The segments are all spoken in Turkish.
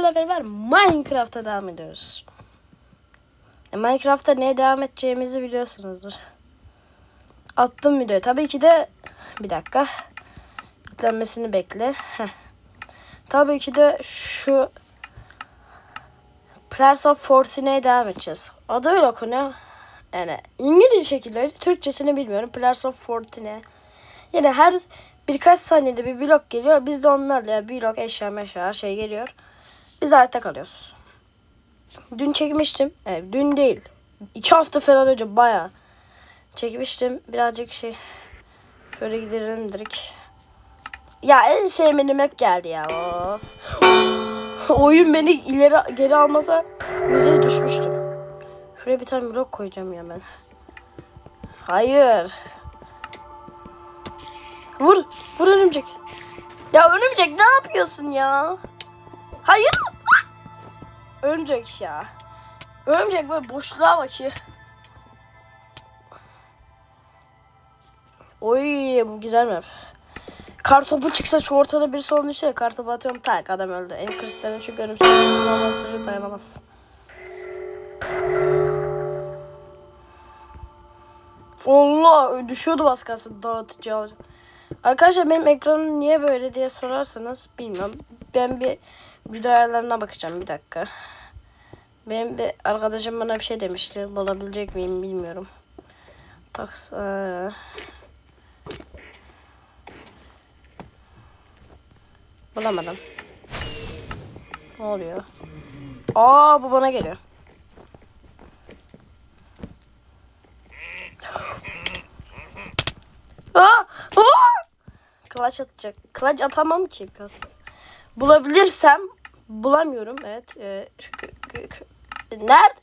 sizlerle beraber Minecraft'a devam ediyoruz. E, Minecraft'ta neye devam edeceğimizi biliyorsunuzdur. Attım videoyu. Tabii ki de bir dakika. Yüklenmesini bekle. Heh. Tabii ki de şu Pillars of Fortune'ye devam edeceğiz. Adı öyle okunuyor. Yani İngilizce şekilde Türkçesini bilmiyorum. Pillars of Fortune. Yine her birkaç saniyede bir blok geliyor. Biz de onlarla blok eşya meşya her şey geliyor. Biz de hayatta kalıyoruz. Dün çekmiştim. Evet, dün değil. İki hafta falan önce bayağı çekmiştim. Birazcık şey şöyle gidelim direkt. Ya en sevmediğim hep geldi ya. Of. Oyun beni ileri geri almasa müzeye düşmüştüm. Şuraya bir tane blok koyacağım ya ben. Hayır. Vur. Vur örümcek. Ya örümcek ne yapıyorsun ya? Hayır. Örümcek ya. Örümcek böyle boşluğa bakıyor. Oy bu güzel map. Kartopu çıksa şu ortada birisi olduğunu işte kartopu atıyorum tak adam öldü. En kristalini çünkü ölümsüzlüğü normal süre dayanamaz. Allah düşüyordu az kalsın dağıtıcı alacağım. Arkadaşlar benim ekranım niye böyle diye sorarsanız bilmiyorum. Ben bir video ayarlarına bakacağım bir dakika. Benim bir arkadaşım bana bir şey demişti. Bulabilecek miyim bilmiyorum. Taks ee. Bulamadım. Ne oluyor? Aa bu bana geliyor. Aa! Aa! Clutch atacak. Clutch atamam ki kasız. Bulabilirsem bulamıyorum. Evet. E, nerede?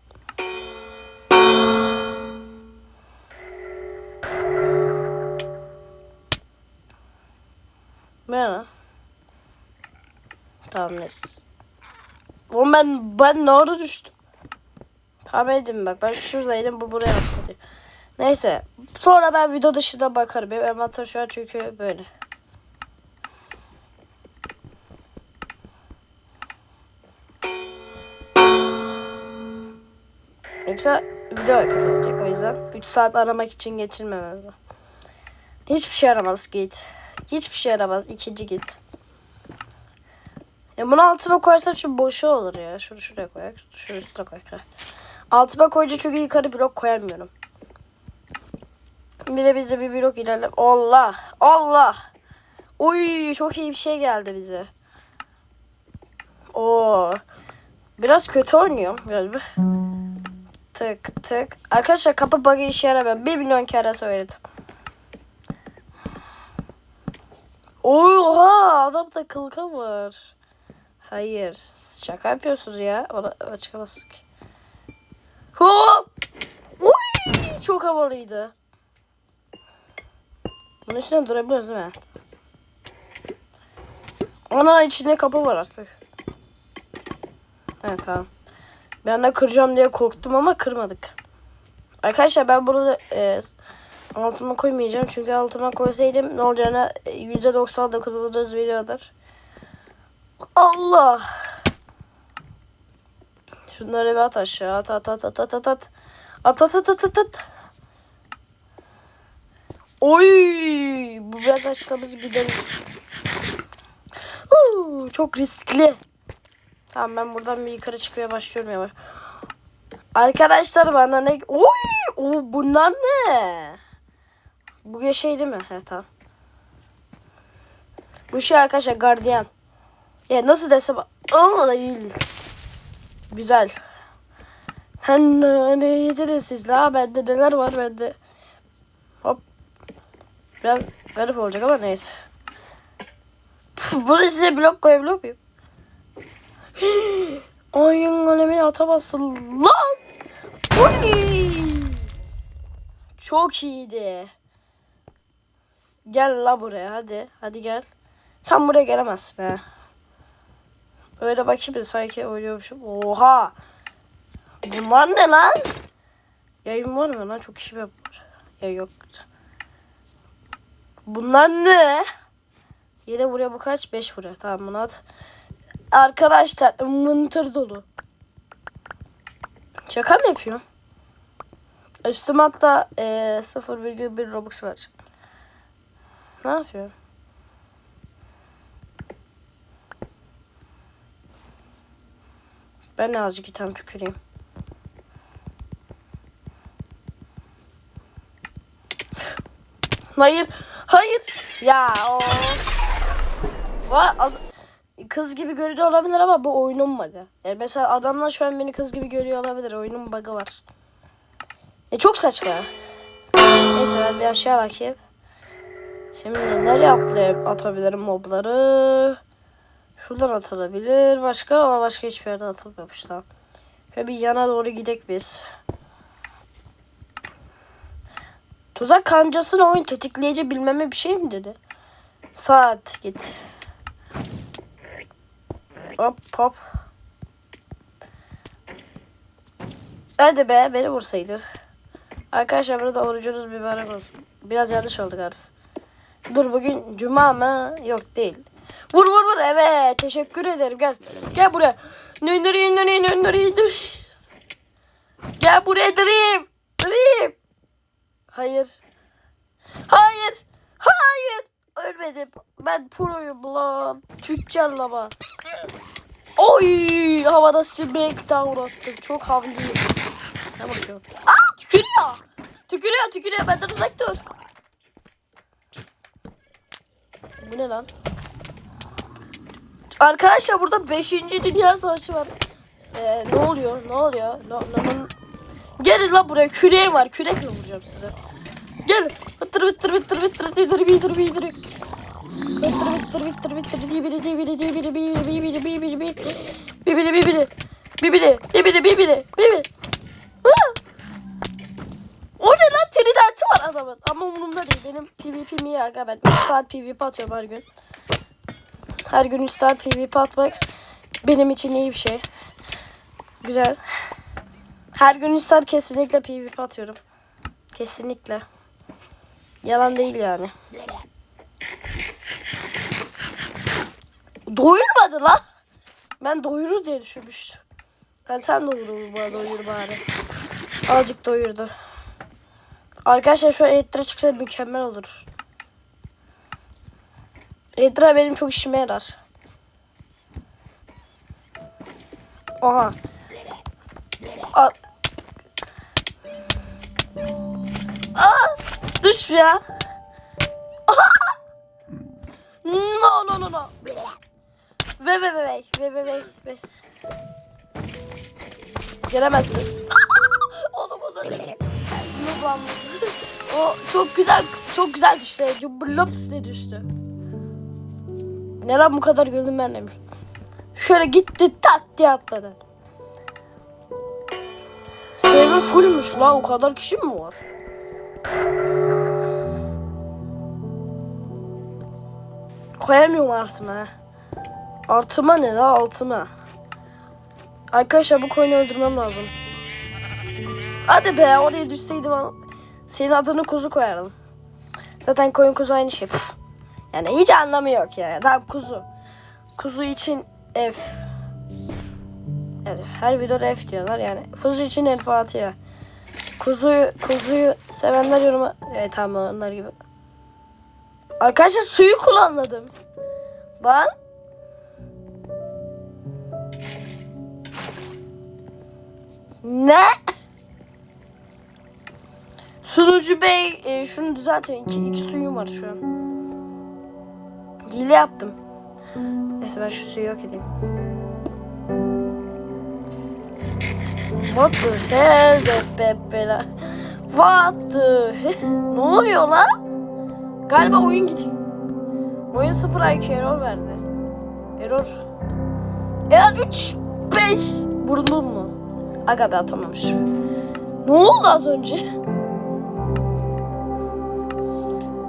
Merhaba. Tamam neyse. Oğlum ben ben ne ara düştüm? Tamam edin bak ben şuradaydım bu buraya atladı. Neyse sonra ben video dışında bakarım. Benim envanter şu an çünkü böyle. Yoksa video kötü olacak o yüzden 3 saat aramak için geçirmemem lazım. Hiçbir şey yaramaz git. Hiçbir şey yaramaz ikinci git. Ya bunu altıma koyarsam şimdi boşu olur ya. Şunu şuraya koyak. Şunu üstüne koyak. Altıma koyunca çünkü yukarı blok koyamıyorum. Bir de bize bir blok ilerle. Allah! Allah! Oy çok iyi bir şey geldi bize. Oo. Biraz kötü oynuyorum galiba. Tık tık. Arkadaşlar kapı bug'ı işe yaramıyor. Bir milyon kere söyledim. Oha adamda kılka var. Hayır. Şaka yapıyorsunuz ya. Ona çıkamazsın ki. Hop! Uy! Çok havalıydı. Bunun üstüne durabiliyoruz değil mi? Ana içinde kapı var artık. Evet tamam. Ben de kıracağım diye korktum ama kırmadık. Arkadaşlar ben burada e, altıma koymayacağım. Çünkü altıma koysaydım ne olacağını e, %99 veriyordur. Allah. Şunları bir at aşağı. At at at at at at at. At at at at at at. Oy! Bu biraz açlamız gidelim. Huu, çok riskli. Tamam ben buradan bir yukarı çıkmaya başlıyorum ya. Arkadaşlar bana ne... Oy! Oo, bunlar ne? Bu şey değil mi? He tamam. Bu şey arkadaşlar gardiyan. Ya nasıl desem... Ay. Güzel. Sen ne yediniz siz la? Bende neler var bende. Hop. Biraz garip olacak ama neyse. Bunu size blok koyabiliyor muyum? Oyun önemini atamazsın lan. Oy! Çok iyiydi. Gel la buraya hadi. Hadi gel. Tam buraya gelemezsin ha. Öyle bakayım da sanki oynuyormuşum. Oha. Bunlar ne lan? Yayın var mı lan? Çok kişi var. Ya yok. Bunlar ne? Yine buraya bu kaç? 5 buraya. Tamam bunu at. Arkadaşlar mıntır dolu. Şaka mı yapıyor? Üstüme hatta e, 0,1 Robux var. Ne yapıyor? Ben de azıcık item tüküreyim. Hayır. Hayır. Ya o. Va kız gibi görüyor olabilir ama bu oyunun bug'ı. Yani mesela adamlar şu an beni kız gibi görüyor olabilir. Oyunun bug'ı var. E çok saçma. Neyse ben bir aşağı bakayım. Şimdi nereye atlayıp atabilirim mobları? Şuradan atılabilir. Başka ama başka hiçbir yerde atılmamış tamam. Şöyle bir yana doğru gidek biz. Tuzak kancasını oyun tetikleyici bilmeme bir şey mi dedi? Saat git. Hop hop. Hadi be beni vursaydın. Arkadaşlar burada orucunuz mübarek olsun. Biraz yanlış oldu galiba. Dur bugün cuma mı? Yok değil. Vur vur vur evet teşekkür ederim gel. Gel buraya. Nünür nünür nünür nünür. Gel buraya Dream. Dream. Hayır. Hayır. Hayır. Ölmedim. Ben proyum lan. Tüccarlama. Oy havada smackdown attım. Çok havlıyım. Ne bakıyorum? Aa tükürüyor. Tükürüyor tükürüyor. Benden uzak dur. Bu ne lan? Arkadaşlar burada 5. Dünya Savaşı var. Ee, ne oluyor? Ne oluyor? No, no, no. Gelin lan buraya. Küreğim var. Kürekle vuracağım size. Gel. Bittır bittır bittır bittır bittır bittır bittır Bittır bittır bittır bittır diye biri diye biri diye biri biri biri biri biri biri biri biri biri biri biri biri biri biri biri o ne lan? Tridenti var adamın. Ama umurumda değil. Benim PvP mi ya? Ben 3 saat PvP atıyorum her gün. Her gün 3 saat PvP atmak benim için iyi bir şey. Güzel. Her gün 3 saat kesinlikle PvP atıyorum. Kesinlikle yalan değil yani doyurmadı lan ben doyurur diye düşünmüştüm ben sen doyurur bana doyur bari azıcık doyurdu Arkadaşlar şu Etra çıksa mükemmel olur. Etra benim çok işime yarar. Oha. Aa. Aa, düş ya. No no no no. Ve ve ve ve ve ve ve. Gelemezsin. Onu bunu Nubam. O çok güzel çok güzel düştü. Cumburlops diye düştü. Neden bu kadar güldüm ben demiş. Şöyle gitti tak diye atladı. Server fullmüş la o kadar kişi mi var? Koyamıyorum artıma. Artıma ne la altıma. Arkadaşlar bu koyunu öldürmem lazım. Hadi be oraya düşseydim senin adını kuzu koyardım. Zaten koyun kuzu aynı şey. Yani hiç anlamı yok ya. Tamam kuzu. Kuzu için ev. Yani her videoda F diyorlar yani. Kuzu için El Fatiha. Kuzuyu, kuzuyu sevenler yoruma... Evet tamam onlar gibi. Arkadaşlar suyu kullanmadım. Lan. Ne? Sunucu bey e, şunu düzeltin. İki, iki suyum var şu an. Hile yaptım. Neyse ben şu suyu yok edeyim. What the hell be bela. What the hell? Ne oluyor lan? Galiba oyun gidiyor. Oyun 0 IQ error verdi. Error. Error 3 5 Vurdum mu? Aga be atamamış. Ne oldu az önce?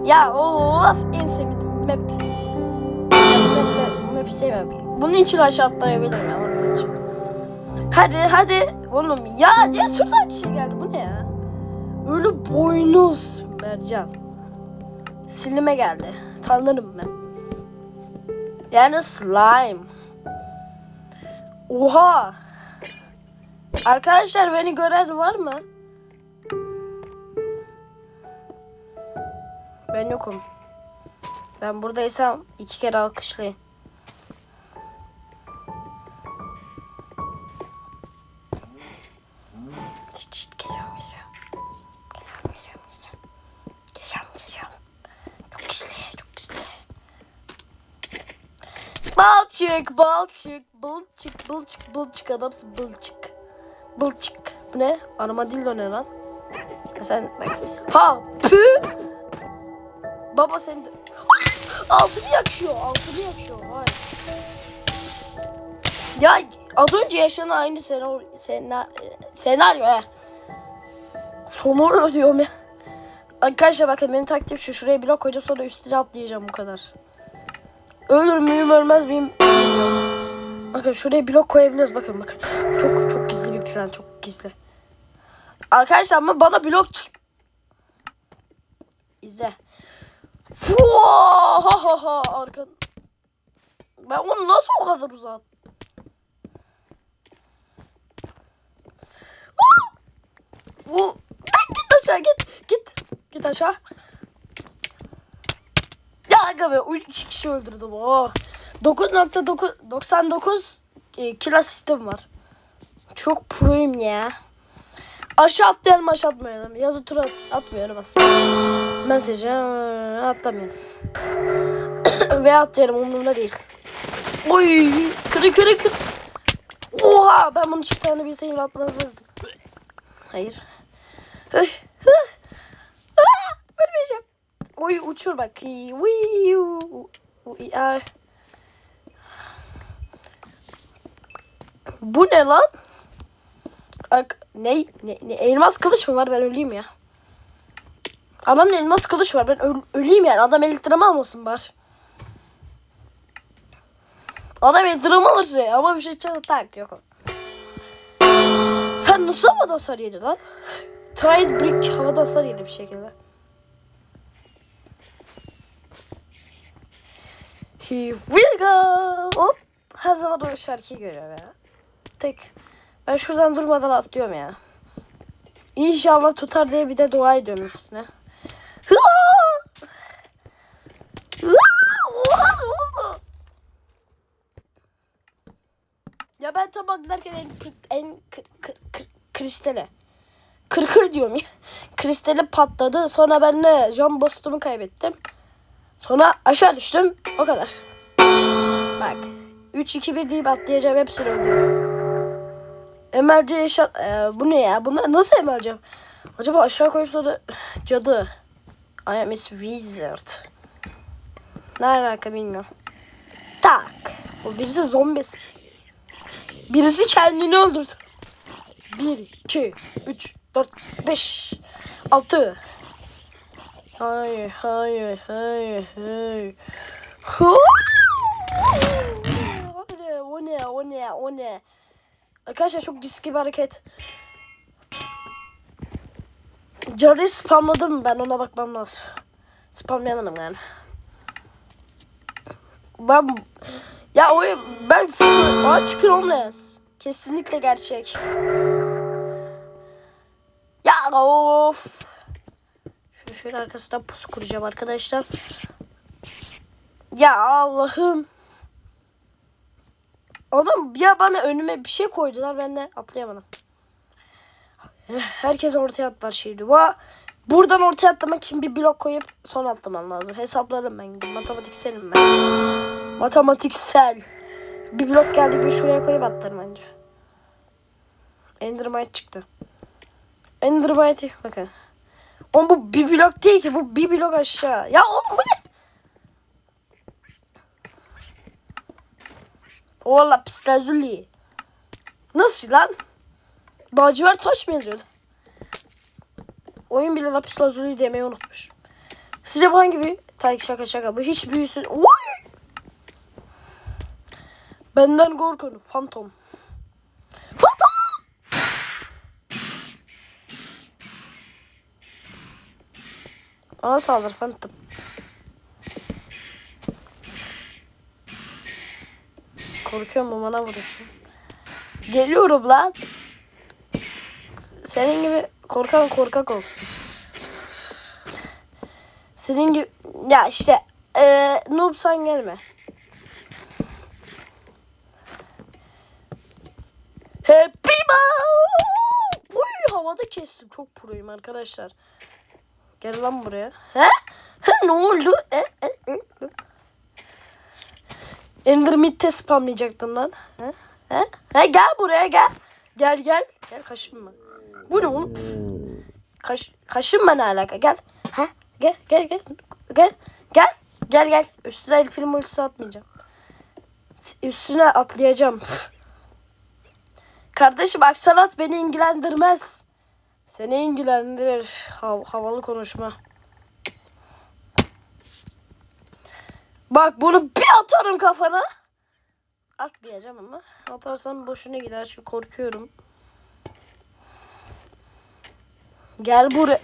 Ya of en sevdiğim map. Map, map, map'i sevmem. Bunun için aşağı atlayabilirim ya. Hadi hadi oğlum ya diye şuradan bir şey geldi bu ne ya? Ölü boynuz mercan. Silime geldi. Tanırım ben. Yani slime. Oha! Arkadaşlar beni gören var mı? Ben yokum. Ben buradaysam iki kere alkışlayın. Balçık balçık balçık balçık balçık adamsın balçık. Balçık. Bu ne? Armadillo ne lan? Ha sen bak. Ha pü. Baba sen de... Altını yakıyor. Altını yakıyor. Vay. Ya az önce yaşanan aynı senaryo, senaryo, senaryo he. Sonur diyorum ya. Arkadaşlar bakın benim taktiğim şu. Şuraya blok koyacağım sonra üstüne atlayacağım bu kadar. Ölür müyüm ölmez miyim. Bakın şuraya blok koyabiliyoruz bakın bakın. Çok çok gizli bir plan çok gizli. Arkadaşlar ama bana blok çık. İzle. Ha ha ha arka. Ben onu nasıl o kadar uzattım? Bu git aşağı git git git aşağı. Aga be 3 kişi öldürdüm. Oh. 9.9 99 e, kill asistim var. Çok proyum ya. Aşağı atlayalım aşağı atmayalım. Yazı tur at, atmıyorum aslında. Mesajı e, atlamıyorum. Ve atlayalım umurumda değil. Oy kırı kırı kırı. Oha ben bunu çıksayını bilseydim atmazmazdım. Hayır. Ay, Ölmeyeceğim. Oy uçur bak. Ay. Bu ne lan? Ak ne, ne, ne? Elmas kılıç mı var? Ben öleyim ya. Adamın elmas kılıç var. Ben öl- öleyim yani. Adam elektrimi almasın var. Adam elektrimi alırsa ya. Ama bir şey çalı tak yok. Sen nasıl havada hasar yedin lan? Tried brick havada hasar yedi bir şekilde. Here we go. Hop. Her zaman o şarkıyı görüyorum ya. Tek. Ben şuradan durmadan atlıyorum ya. İnşallah tutar diye bir de dua ediyorum üstüne. Ya ben tam giderken en en kır, kır, kır, kristale. Kır kır diyorum ya. Kristali patladı. Sonra ben de John Boston'u kaybettim. Sonra aşağı düştüm. O kadar. Bak. 3-2-1 deyip atlayacağım. Hepsini öldüm. Emelce yaşa... Ee, bu ne ya? Bunu nasıl emeleceğim? Acaba aşağı koyup sonra cadı. I am a wizard. Ne alaka bilmiyorum. Tak. O birisi zombisi. Birisi kendini öldürdü. 1, 2, 3, 4, 5, 6. Hayır, hayır, hayır, hayır. Huu! Hadi, o ne, o ne, o ne? Arkadaşlar çok riskli bir hareket. Cadıyı spamladım ben ona bakmam lazım. Spamlayamadım yani. Ben ya o ben çıkın homeless. Kesinlikle gerçek. Ya of. Şöyle arkasından pusu kuracağım arkadaşlar. Ya Allah'ım. Oğlum ya bana önüme bir şey koydular ben de atlayamadım. Herkes ortaya atlar şimdi. Va Buradan ortaya atlamak için bir blok koyup son atlaman lazım. Hesaplarım ben. Matematikselim ben. Matematiksel. Bir blok geldi bir şuraya koyup atlarım bence. Endermite çıktı. Endermite bakın. Oğlum bu bir blok değil ki bu bir blok aşağı. Ya oğlum bu ne? O lapis lazuli. Nasıl lan? Lacivert taş mı yazıyordu? Oyun bile lapis lazuli demeyi unutmuş. Sizce bu hangi bir? Tayyip şaka şaka. Bu hiç büyüsün. Benden korkun. Phantom. Phantom! Bana saldır Phantom. Korkuyorum bana vurursun. Geliyorum lan. Senin gibi korkan korkak olsun. Senin gibi ya işte eee noobsan gelme. Happy Bow! Uy havada kestim. Çok proyum arkadaşlar. Gel lan buraya. He? He ne oldu? E, e, e. Ender Mid'de spamlayacaktım lan. He? He? He gel buraya gel. Gel gel. Gel kaşınma. Bu ne oğlum? Kaş, kaşınma ne alaka? Gel. He? Gel gel gel. Gel. Gel. Gel gel. Üstüne el film ultisi atmayacağım. Üstüne atlayacağım. Kardeşim aksalat beni ilgilendirmez. Seni ilgilendirir. Hav- havalı konuşma. Bak bunu bir atarım kafana. Atmayacağım ama. Atarsam boşuna gider. Çünkü korkuyorum. Gel buraya.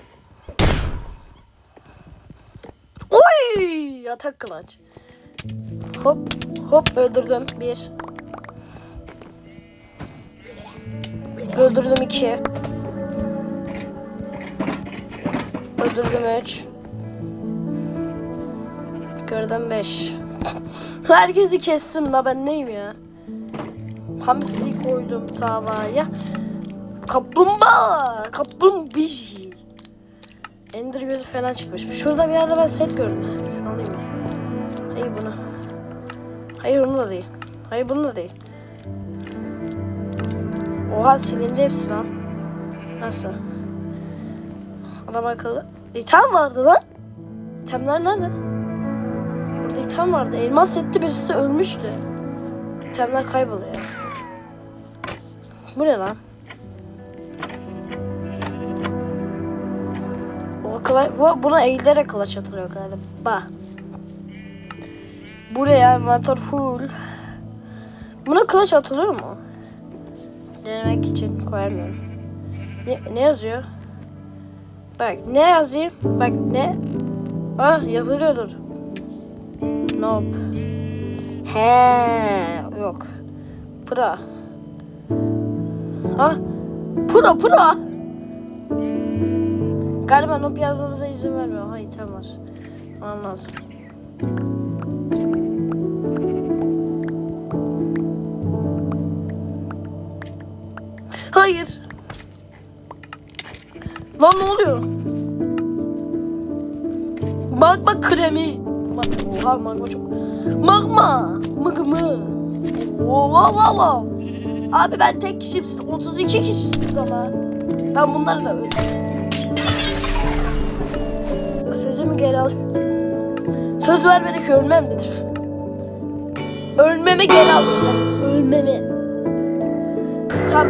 Oy! Yatak kılaç. Hop hop öldürdüm. Bir. Öldürdüm iki. Öldürdüm üç. Kırdım beş. Herkesi kestim la ben neyim ya? Hamsi koydum tavaya. Kaplumbağa. Kaplumbağa. Ender gözü falan çıkmış. Şurada bir yerde ben set gördüm. Şunu alayım ben. Hayır bunu. Hayır onu da değil. Hayır bunu da değil. Oha silindi hepsi lan. Nasıl? Adam akıllı. İtem vardı lan. İtemler nerede? Burada item vardı. Elmas etti birisi ölmüştü. İtemler kayboluyor. Bu ne lan? O kılaç, bu- buna eğilerek kılıç atılıyor galiba. Buraya envanter full. Buna kılıç atılıyor mu? Denemek için koyamıyorum. Ne, ne yazıyor? Bak ne yazayım? Bak ne? Ah yazılıyordur. Nope. He yok. Pra. Ha? Pro pro. Galiba nope yazmamıza izin vermiyor. Ha item var. Tamam lazım. Hayır. Lan ne oluyor? Magma kremi. Ma Oha magma çok. Magma. Magma. Oha wow. Abi ben tek kişiyim siz 32 kişisiniz ama. Ben bunları da öldüm. Sözümü geri al. Söz vermedik ölmem dedim. Ölmemi geri alıyorum ben. Ölmemi. Tam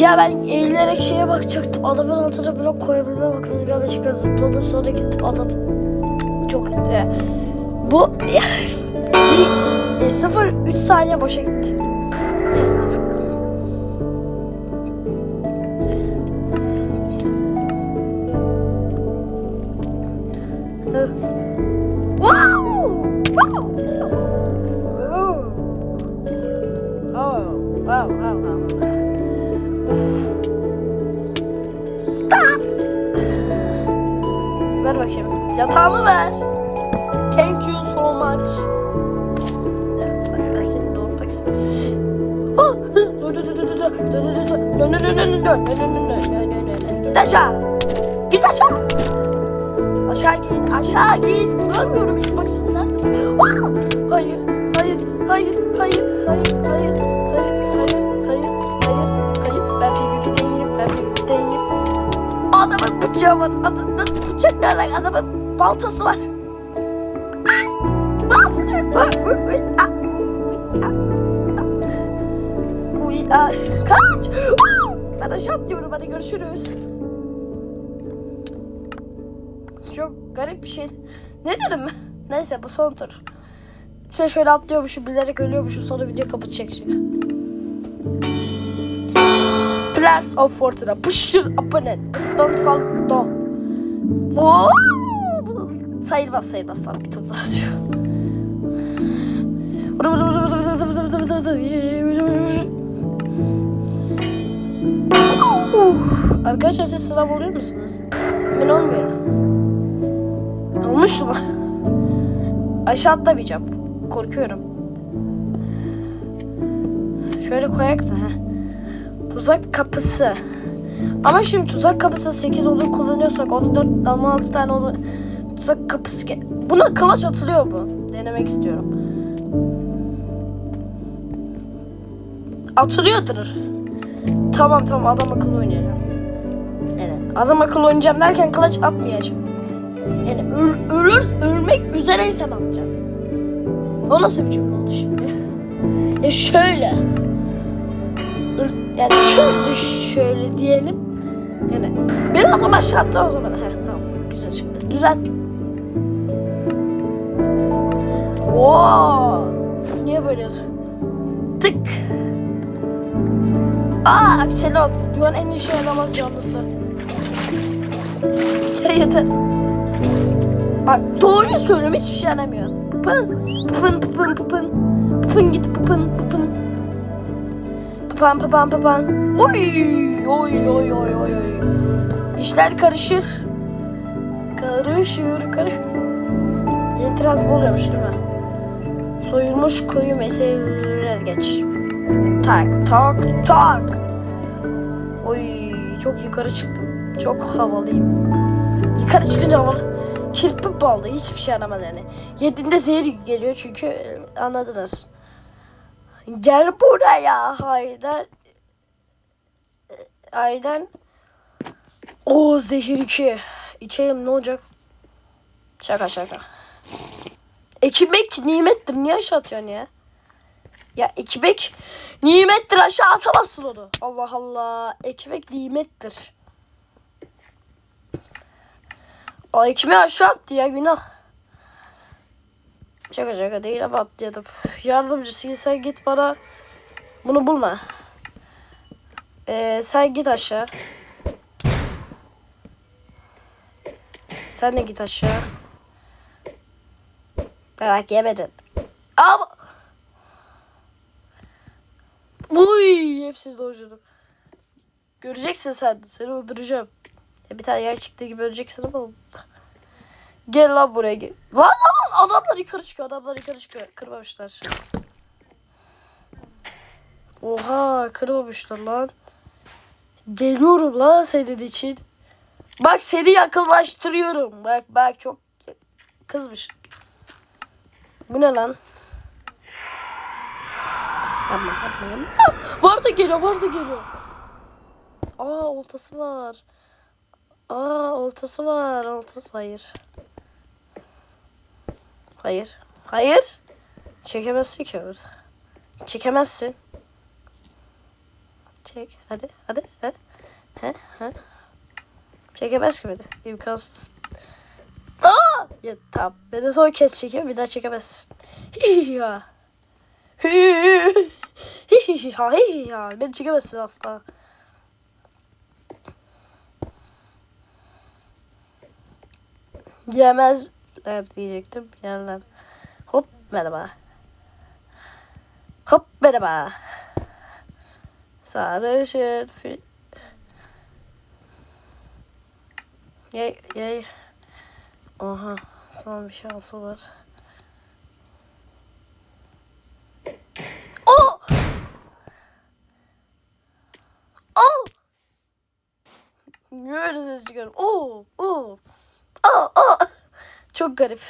Ya ben eğilerek şeye bakacaktım. Adamın altına blok koyabilmeye bakladım. Yanlışlıkla zıpladım sonra gittim adam. Çok... e, bu... bir, e, sıfır üç saniye boşa gitti. Yatağımı ver. Thank you so much. Ya, Ben, seni doğurmak istiyorum. Ah. Git aşağı. Git aşağı. Aşağı git, aşağı git. Vuramıyorum ilk baksın neredesin? Ah! Hayır, hayır, hayır, hayır, hayır, hayır, hayır, hayır, hayır, hayır, hayır. Ben PvP'deyim, ben PvP'deyim. Adamın bıçağı var, adamın bıçak ne lan? Adamın baltası var. Ah! Kaç! Ah! Ben aşağı atlıyorum, hadi görüşürüz. Çok garip bir şey. Ne dedim? Neyse bu son tur. Sen şöyle atlıyormuşum bilerek ölüyormuşum sonra video kapatacak. Pillars of Fortuna. Push your opponent. Don't fall down. Oo! Sayılmaz sayılmaz tamam bir tur daha diyor. Arkadaşlar siz sınav oluyor musunuz? Ben olmuyorum. Olmuş mu? Aşağı atlamayacağım. Korkuyorum. Şöyle koyak da. Tuzak kapısı. Ama şimdi tuzak kapısı 8 olur kullanıyorsak 14 16 tane olur. Tuzak kapısı. ge- Buna kılıç atılıyor mu? Denemek istiyorum. Atılıyordur. Tamam tamam adam akıllı oynayacağım. Yani adam akıllı oynayacağım derken kılıç atmayacağım. Yani öl- ölür, ölmek üzereysem atacağım. O nasıl bir cümle oldu şimdi? Ya şöyle. Yani şöyle şöyle diyelim. Yani bir adam aşağı attı o zaman. Heh, tamam güzel şimdi. Düzelttik. Oo! Niye böyle? Tık. Aa Axelot. Dünyanın en işe yaramaz canlısı. Ya yeter. Bak doğruyu söylüyorum hiçbir şey yaramıyor. Pıpın, pıpın, pıpın, pıpın. Pıpın git pıpın, pıpın. Pıpan, pıpan, pıpan. Oy, oy, oy, oy, oy, oy. İşler karışır. Karışır, karışır. Yeni trend oluyormuş değil mi? Soyulmuş koyu mesele geç. Tak, tak, tak. Oy, çok yukarı çıktım. Çok havalıyım. Yukarı çıkınca havalı. Kirpi baldı. Hiçbir şey yaramaz yani. Yediğinde zehir geliyor çünkü e, anladınız. Gel buraya Haydar. E, Aydan. O zehir 2. İçelim ne olacak? Şaka şaka. Ekmek nimettir. Niye aşağı atıyorsun ya? Ya ekmek nimettir. Aşağı atamazsın onu. Allah Allah. Ekmek nimettir. O ekmeği aşağı attı ya günah. Şaka şaka değil ama atladım. Yardımcısı sen git bana bunu bulma. Ee, sen git aşağı. Sen de git aşağı. Bak yemedin. Ama... Uy, hepsini doğradım. Göreceksin sen. Seni öldüreceğim. Ya bir tane yay çıktığı gibi öleceksin ama. Gel lan buraya gel. Lan lan adamlar yukarı çıkıyor. Adamlar yukarı çıkıyor. Kırmamışlar. Oha kırmamışlar lan. Geliyorum lan senin için. Bak seni yakınlaştırıyorum. Bak bak çok kızmış. Bu ne lan? Yapma yapma yapma. Var da geliyor var da geliyor. Aa oltası var. Aa oltası var. Oltası hayır. Hayır. Hayır. Çekemezsin ki orada. Çekemezsin. Çek. Hadi. Hadi. He. He. He. Çekemez ki beni. İmkansız. Aa! Ya tamam. Beni son kez çekiyor. Bir daha çekemezsin. Hiya. Hiya. Hiya. Beni çekemezsin asla. Yemezler diyecektim. Yerler. Hop merhaba. Hop merhaba. Sarışın. Yay yay. Oha. Son bir şansı var. Oh! Oh! Niye öyle ses çıkarım? Oh! Oh! Oh! Oh! Çok garip.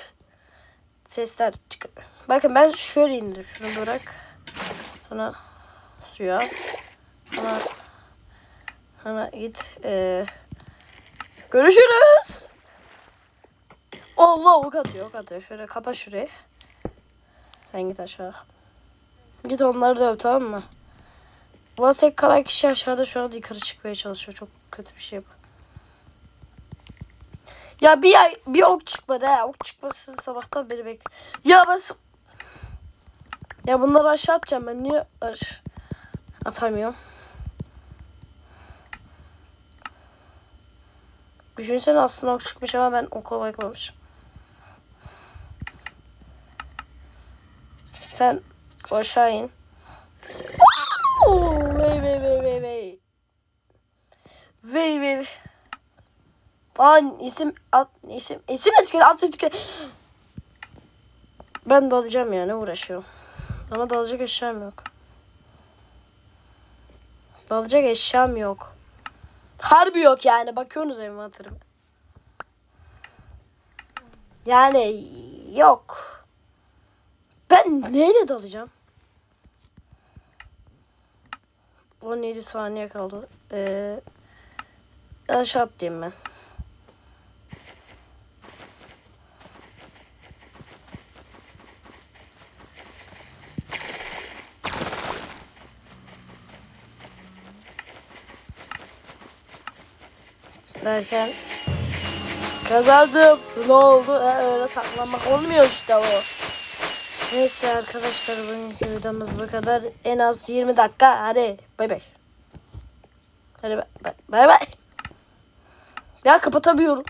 Sesler çıkıyor. Bakın ben şöyle indir. Şunu bırak. Sonra suya. Sonra sonra git. Ee, görüşürüz. Allah ok atıyor ok atıyor. Şöyle kapa şurayı. Sen git aşağı. Git onları da öp tamam mı? Bu tek kalan kişi aşağıda şu anda yukarı çıkmaya çalışıyor. Çok kötü bir şey bu. Ya bir ay bir ok çıkmadı ha. Ok çıkmasın sabahtan beri bek. Ya ben ya bunları aşağı atacağım ben niye atamıyorum? Düşünsene aslında ok çıkmış ama ben oka bakmamışım. Sen Aşağı in. Vey vey vey vey vey. Vey vey. Aa isim at isim isim eski atletik. Ben dalacağım ya ne uğraşıyorum. Ama dalacak eşyam yok. Dalacak eşyam yok. Harbi yok yani bakıyorsunuz envanterime. Yani yok. Ben neyle dalacağım? 17 saniye kaldı. Ee, aşağı atlayayım ben. Derken kazandım. Ne oldu? Ee, öyle saklanmak olmuyor işte o. Neyse arkadaşlar bugünkü videomuz bu kadar. En az 20 dakika. Hadi bay bay. Hadi bay bay. Bay. Ya kapatamıyorum.